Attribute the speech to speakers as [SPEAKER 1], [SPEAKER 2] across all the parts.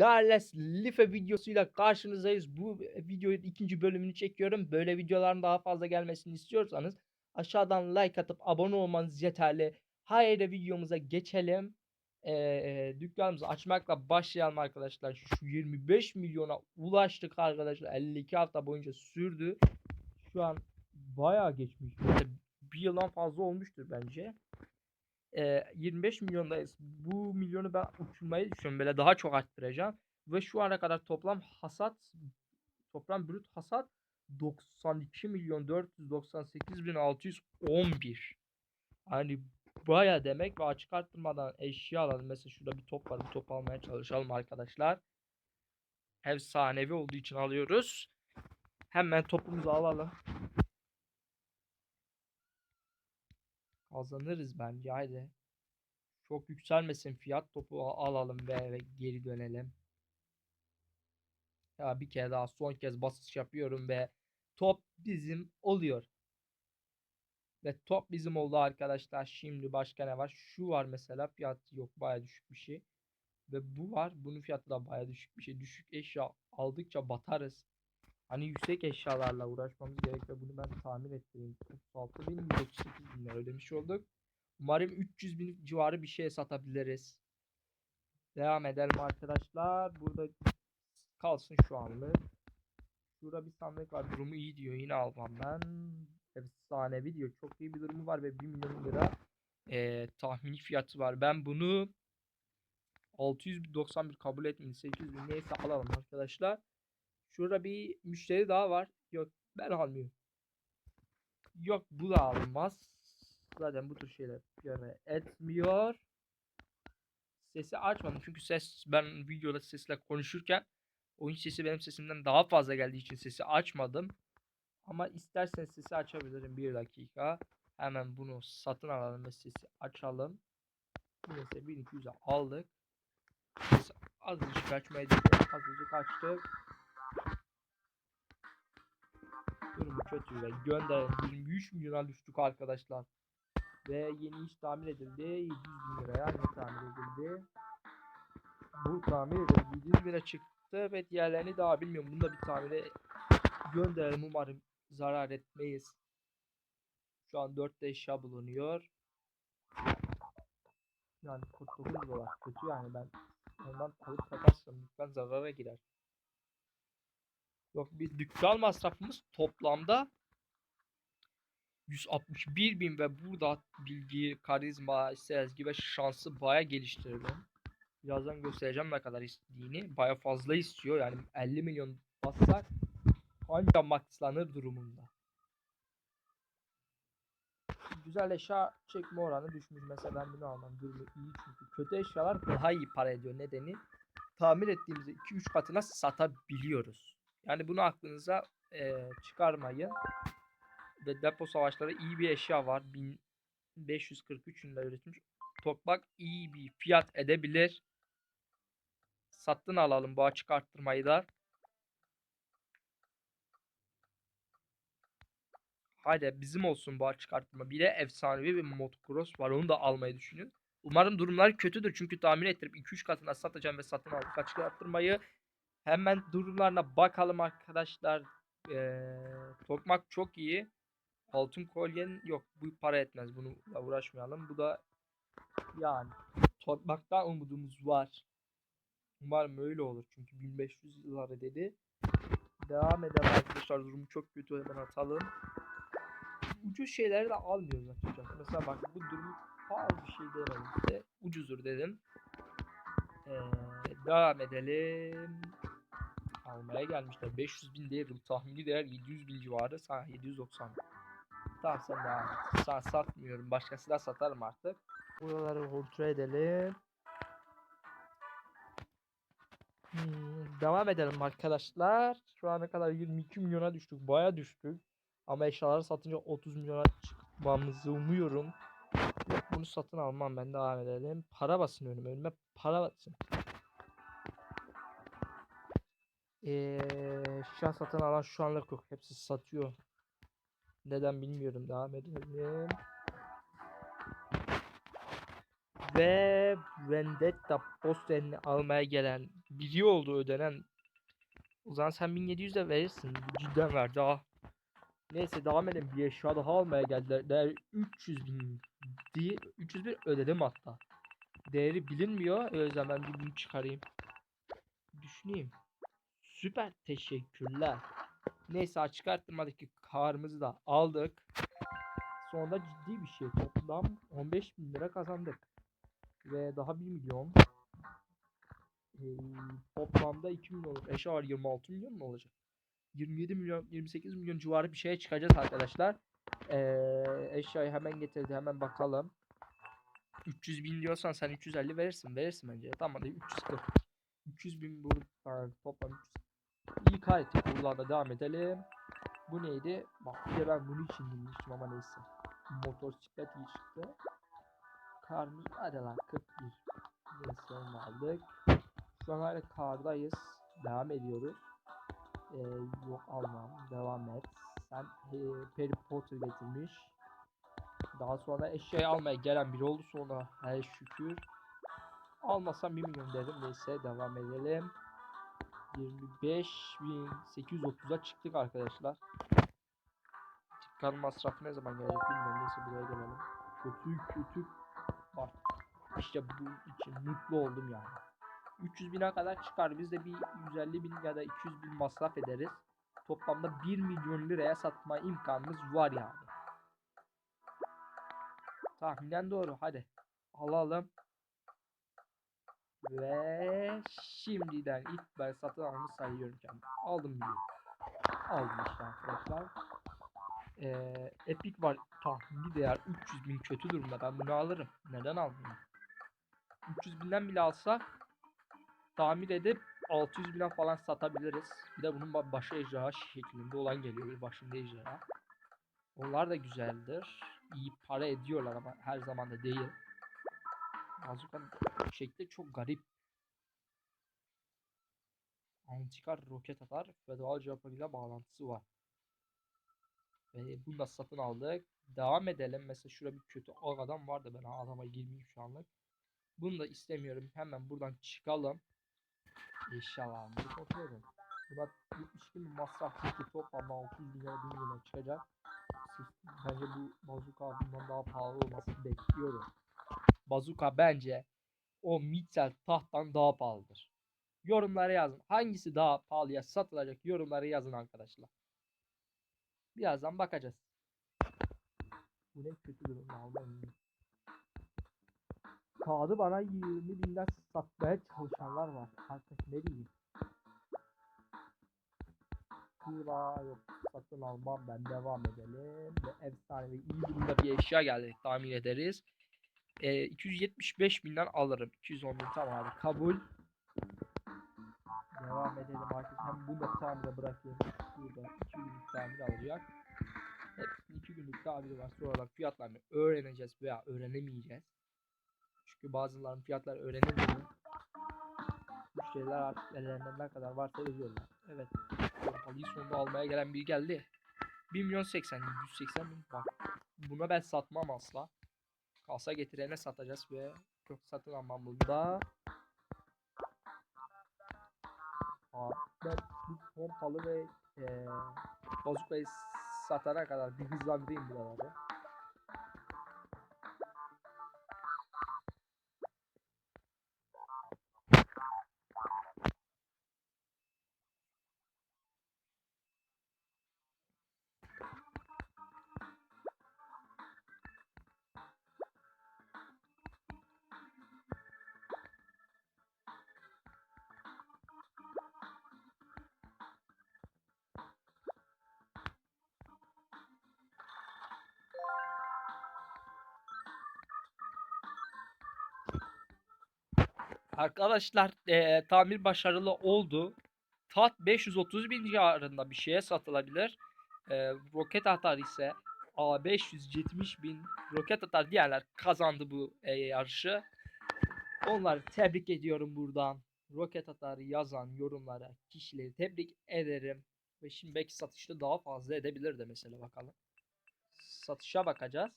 [SPEAKER 1] Darles Life videosuyla karşınızdayız. Bu videoyu ikinci bölümünü çekiyorum. Böyle videoların daha fazla gelmesini istiyorsanız aşağıdan like atıp abone olmanız yeterli. Haydi videomuza geçelim. Ee, dükkanımızı açmakla başlayalım arkadaşlar. Şu 25 milyona ulaştık arkadaşlar. 52 hafta boyunca sürdü. Şu an bayağı geçmiş. Bir yıldan fazla olmuştur bence. Ee, 25 milyondayız. Bu milyonu ben uçurmayı düşünüyorum. Böyle daha çok arttıracağım. Ve şu ana kadar toplam hasat toplam brüt hasat 92 milyon 498 bin 611. Hani baya demek ve açık arttırmadan eşya alalım. Mesela şurada bir top var. Bu top almaya çalışalım arkadaşlar. Efsanevi olduğu için alıyoruz. Hemen topumuzu alalım. Kazanırız bence haydi. Çok yükselmesin fiyat topu alalım ve geri dönelim. Ya bir kere daha son kez basış yapıyorum ve top bizim oluyor. Ve top bizim oldu arkadaşlar. Şimdi başka ne var? Şu var mesela fiyat yok baya düşük bir şey. Ve bu var. Bunun fiyatı da baya düşük bir şey. Düşük eşya aldıkça batarız. Hani yüksek eşyalarla uğraşmamız gerekiyor. Bunu ben tahmin ettireyim. 36 bin 138 bin ödemiş olduk. Umarım 300 bin civarı bir şey satabiliriz. Devam edelim arkadaşlar. Burada kalsın şu anlık. Şurada bir sandık var. Durumu iyi diyor. Yine almam ben. Efsanevi diyor. Çok iyi bir durumu var ve 1 milyon lira eee, tahmini fiyatı var. Ben bunu 691 kabul etmeyin. 800 bin neyse alalım arkadaşlar. Şurada bir müşteri daha var. Yok ben almıyorum. Yok bu da alınmaz. Zaten bu tür şeyler göre etmiyor. Sesi açmadım çünkü ses ben videoda sesle konuşurken oyun sesi benim sesimden daha fazla geldiği için sesi açmadım. Ama isterseniz sesi açabilirim bir dakika. Hemen bunu satın alalım ve sesi açalım. Neyse 1200'e aldık. Sesi azıcık açmaya. Azıcık açtık. Durumu kötü ve gönderelim. 23 milyona düştük arkadaşlar. Ve yeni iş tamir edildi. 700 bin liraya ne tamir edildi? Bu tamir edildi. 700 lira çıktı ve diğerlerini daha bilmiyorum. Bunu da bir tamire gönderelim. Umarım zarar etmeyiz. Şu an 4 eşya bulunuyor. Yani 49 dolar. Kötü yani ben ondan alıp satarsam lütfen zarara girer. Yok biz dükkan masrafımız toplamda 161 bin ve burada bilgi, karizma, sezgi ve şansı baya geliştirdim. Birazdan göstereceğim ne kadar istediğini. Baya fazla istiyor yani 50 milyon bassak anca maxlanır durumunda. Güzel eşya çekme oranı düşmüş. Mesela ben bunu almam. Durumu iyi çünkü. Kötü eşyalar daha iyi para ediyor. Nedeni tamir ettiğimizde 2-3 katına satabiliyoruz. Yani bunu aklınıza eee, çıkarmayın. Ve depo savaşları iyi bir eşya var. 1543 yılında üretilmiş. Tokmak iyi bir fiyat edebilir. Satın alalım bu açık arttırmayı da. Haydi bizim olsun bu açık arttırma. Bir de efsanevi bir motocross var. Onu da almayı düşünüyorum. Umarım durumlar kötüdür. Çünkü tahmin ettirip 2-3 katına satacağım ve satın aldık açık arttırmayı. Hemen durumlarına bakalım arkadaşlar. Ee, tokmak çok iyi. Altın kolyen yok. Bu para etmez. Bununla uğraşmayalım. Bu da yani tokmaktan umudumuz var. Umarım öyle olur. Çünkü 1500 lira dedi. Devam edelim arkadaşlar. Durumu çok kötü. Hemen atalım. Ucuz şeyleri de almıyoruz açıkçası. Mesela bak bu durum pahalı bir şey demedim size. Ucuzdur dedim. Ee, devam edelim. Almaya gelmişler. 500 bin değer. Tahmini değer 700 bin civarı. Sana 790. Tamam sen devam et. Satmıyorum. Başkasına satarım artık. Buraları kontrol edelim. Hmm, devam edelim arkadaşlar. Şu ana kadar 22 milyona düştük. Baya düştük. Ama eşyaları satınca 30 milyona çıkmamızı umuyorum. Bunu satın almam ben devam edelim. Para basın önüme. Önüme para basın. Eee eşya satın alan şu anlık yok. Hepsi satıyor. Neden bilmiyorum. Devam edelim. Ve Vendetta posterini almaya gelen biri oldu ödenen. O zaman sen 1700 de verirsin. Cidden ver daha. Neyse devam edelim. Bir eşya daha almaya geldiler. Değer 300 bin diye 301 ödedim hatta. Değeri bilinmiyor. O yüzden ben bir bunu çıkarayım. Düşüneyim. Süper teşekkürler. Neyse açık arttırmadaki karımızı da aldık. Sonunda ciddi bir şey. Toplam 15 bin lira kazandık. Ve daha 1 milyon. Ee, toplamda 2 milyon olur. Eşya var 26 milyon mu olacak? 27 milyon 28 milyon civarı bir şeye çıkacağız arkadaşlar. Ee, eşyayı hemen getirdi hemen bakalım. 300 bin diyorsan sen 350 verirsin verirsin bence. Tamam hadi 340. 300 bin bu toplam 300. İyi kalite kullanma devam edelim. Bu neydi? Bak bir de ben bunu için dinlemiştim ama neyse. Motosiklet iyi çıktı. Karımız hadi lan 41. Neyse onu aldık. Şu an hala kardayız. Devam ediyoruz. Ee, yok almam. Devam et. Sen e, Harry Potter getirmiş. Daha sonra eşyayı almaya gelen biri oldu sonra her şükür. Almasam 1 milyon derim. Neyse devam edelim. 25.830'a çıktık arkadaşlar. Çıkan masraf ne zaman gelecek bilmiyorum. Neyse buraya gelelim. Kötü kötü. Bak işte bu için mutlu oldum yani. 300 bine kadar çıkar. Biz de bir 150 bin ya da 200 bin masraf ederiz. Toplamda 1 milyon liraya satma imkanımız var yani. Tahminen doğru. Hadi. Alalım. Ve şimdiden ilk ben satın almış sayıyorum kendim. Aldım diyor. Aldım işte arkadaşlar. Ee, Epic var tahmini değer 300 bin kötü durumda. Ben bunu alırım. Neden almayayım? 300 binden bile alsak tamir edip 600 bine falan satabiliriz. Bir de bunun ba- başı ejderha şeklinde olan geliyor. Bir başında ejderha. Onlar da güzeldir. İyi para ediyorlar ama her zaman da değil. Bazuka'nın şekli çok garip. Antika roket atar. Federal ile bağlantısı var. Ve bunu da satın aldık. Devam edelim. Mesela şurada bir kötü o adam vardı. Ben adama girmeyeyim şu anlık. Bunu da istemiyorum. Hemen buradan çıkalım. İnşallah. Bunu edin. Buna 72 bin masraf ki toplamda 600 bin lira 1 milyona çıkacak. Bence bu bazuka bundan daha pahalı olmasını bekliyorum. Bazuka bence o Mitchell tahttan daha pahalıdır. Yorumlara yazın. Hangisi daha pahalıya satılacak yorumlara yazın arkadaşlar. Birazdan bakacağız. Bu ne kötü durum almayın. Kağıdı bana 20 binden satmaya çalışanlar var. Arkadaş ne diyeyim? Kura yok satın almam ben devam edelim. Ve efsane ve iyi durumda bir eşya geldi tahmin ederiz. Ee, 275 binden alırım. 210 bin tamam abi kabul. Devam edelim arkadaşlar. Hem bunu da tamire bırakayım. Burada 2 günlük tamir alacak. Hepsinin 2 günlük tamiri var. Sonradan fiyatlarını öğreneceğiz veya öğrenemeyeceğiz. Çünkü bazılarının fiyatları öğrenemiyor. Müşteriler artık ellerinde ne kadar varsa ödüyorlar. Evet. Pompalıyı sonunda almaya gelen biri geldi. 1 milyon 80 180 bin bak. Buna ben satmam asla. Kalsa getirene satacağız ve çok satın. Abi ben pompalı ve eee bozukayı satana kadar bir hızlandırayım buraları. Arkadaşlar eee, tamir başarılı oldu. Tat 530 bin civarında bir şeye satılabilir. Eee, roket atar ise a 570 bin roket atar diğerler kazandı bu eee, yarışı. Onları tebrik ediyorum buradan. Roket atar yazan yorumlara kişileri tebrik ederim. Ve şimdi belki satışta daha fazla edebilir de mesela bakalım. Satışa bakacağız.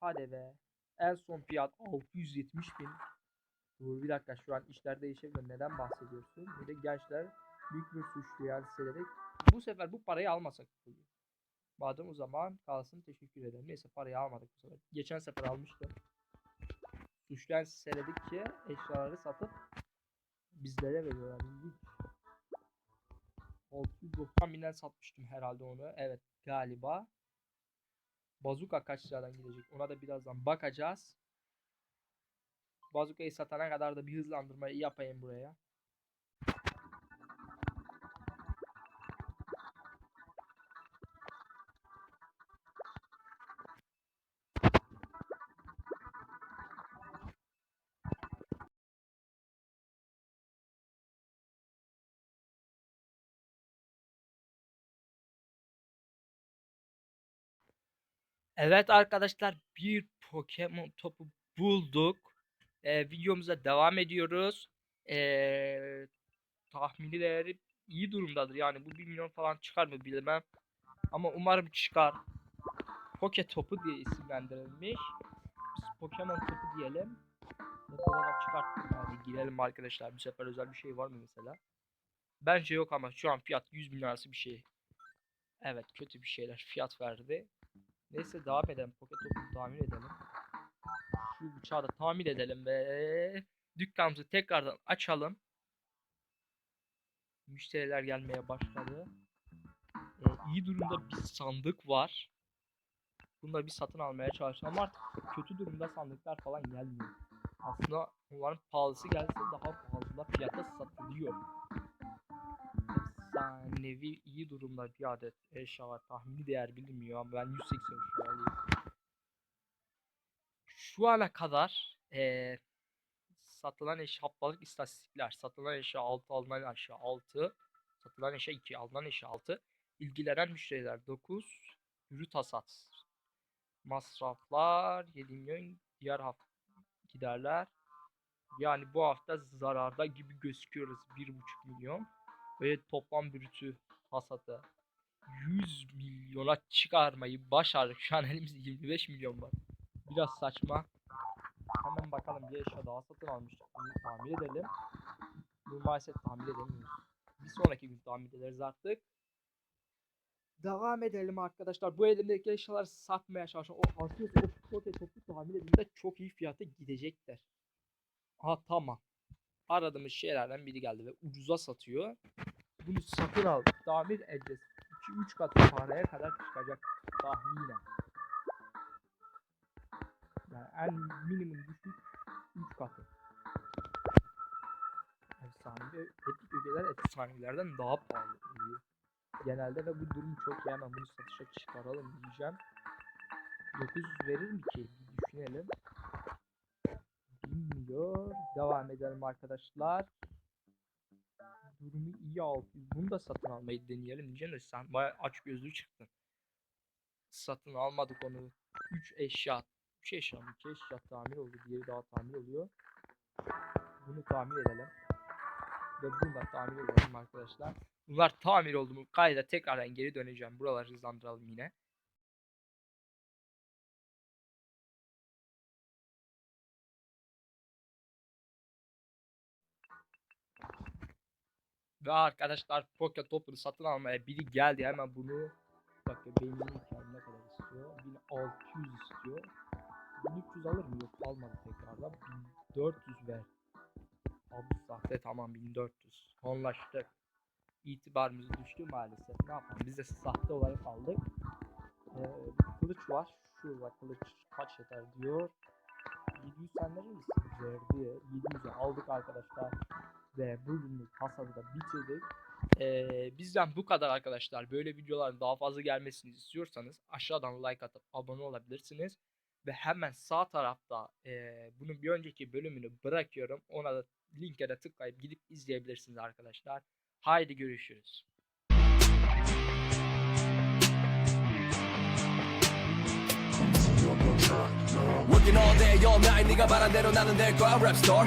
[SPEAKER 1] Hadi be. En son fiyat 670 bin. Dur bir dakika şu an işler değişebilir. Neden bahsediyorsun? Bir de gençler büyük bir suçluya hissederek bu sefer bu parayı almasak oluyor. Madem o zaman kalsın teşekkür ederim. Neyse parayı almadık bu sefer. Geçen sefer almıştım. Suçlayan seyredikçe eşyaları satıp bizlere veriyorlar. İlginç. 690 binden satmıştım herhalde onu. Evet galiba. Bazuka kaç liradan gidecek? Ona da birazdan bakacağız. Bazukayı satana kadar da bir hızlandırmayı yapayım buraya. Evet arkadaşlar bir Pokemon topu bulduk. Ee, videomuza devam ediyoruz. Ee, tahmini değeri iyi durumdadır. Yani bu 1 milyon falan çıkar mı bilmem. Ama umarım çıkar. Poke topu diye isimlendirilmiş. Biz Pokemon topu diyelim. Kadar çıkarttım yani girelim arkadaşlar. Bu sefer özel bir şey var mı mesela? Bence yok ama şu an fiyat 100 bin arası bir şey. Evet kötü bir şeyler fiyat verdi. Neyse devam edelim. Pocket topu tamir edelim. Şu bıçağı da tamir edelim ve dükkanımızı tekrardan açalım. Müşteriler gelmeye başladı. Ee, iyi durumda bir sandık var. Bunu da bir satın almaya çalışacağım ama artık kötü durumda sandıklar falan gelmiyor. Aslında onların pahalısı gelse daha fazla fiyata satılıyor. Efsanevi iyi durumda bir adet eşya var. Tahmini değer bilinmiyor ben 183 lira alayım. Şu ana kadar eee, satılan eşya haftalık istatistikler. Satılan eşya 6, alınan eşya 6. Satılan eşya 2, alınan eşya 6. İlgilenen müşteriler 9. Brüt hasat. Masraflar 7 milyon. Diğer hafta giderler. Yani bu hafta zararda gibi gözüküyoruz 1,5 milyon. Ve toplam brütü hasatı 100 milyona çıkarmayı başardık. Şu an elimizde 25 milyon var. Biraz saçma. Hemen bakalım bir eşya daha satın almıştık. Bunu tamir edelim. Bunu maalesef tamir edemiyoruz. Bir sonraki gün tamir ederiz artık. Devam edelim arkadaşlar. Bu elimdeki eşyaları satmaya çalışıyorum. O Arceus of Prote topu tamir edildiğinde çok iyi fiyata gidecekler. Aha tamam. Aradığımız şeylerden biri geldi ve ucuza satıyor. Bunu satın al. Tamir edeceğiz. 2-3 katı paraya kadar çıkacak tahminen. Yani en minimum düşük 3 katı. Efsane ve etik ögeler efsanelerden daha pahalı oluyor. Genelde ve bu durum çok iyi. Hemen bunu satışa çıkaralım diyeceğim. 900 verir mi ki? Bir düşünelim. Bilmiyor. Devam edelim arkadaşlar. Durumu iyi al. Bunu da satın almayı deneyelim de sen baya aç gözlü çıktın. Satın almadık onu. 3 eşya. 3 eşya mı? 2 eşya tamir oldu. Diğeri daha tamir oluyor. Bunu tamir edelim. Ve bunu da tamir edelim arkadaşlar. Bunlar tamir oldu mu kayda tekrardan geri döneceğim. Buraları hızlandıralım yine. Ve arkadaşlar Pocket Topper'ı satın almaya biri geldi. Hemen bunu dakika benim kendine ne kadar istiyor. 1600 istiyor. 1300 alır mı? Yok almadı tekrardan. 1400 ver. Abi sahte tamam 1400 anlaştık. İtibarımız düştü maalesef. Ne yapalım? Biz de sahte olarak aldık. Ee, kılıç var. Şurada kılıç kaç yeter diyor 700 sen verir misin? Verdi 700'e aldık arkadaşlar ve bugünlük hasadı da bitirdik. Ee, bizden bu kadar arkadaşlar. Böyle videoların daha fazla gelmesini istiyorsanız aşağıdan like atıp abone olabilirsiniz. Ve hemen sağ tarafta e, bunun bir önceki bölümünü bırakıyorum. Ona da linke de tıklayıp gidip izleyebilirsiniz arkadaşlar. Haydi görüşürüz.
[SPEAKER 2] Working all day, all night, 네가 바란 대로 나는 될 거야, Rap star.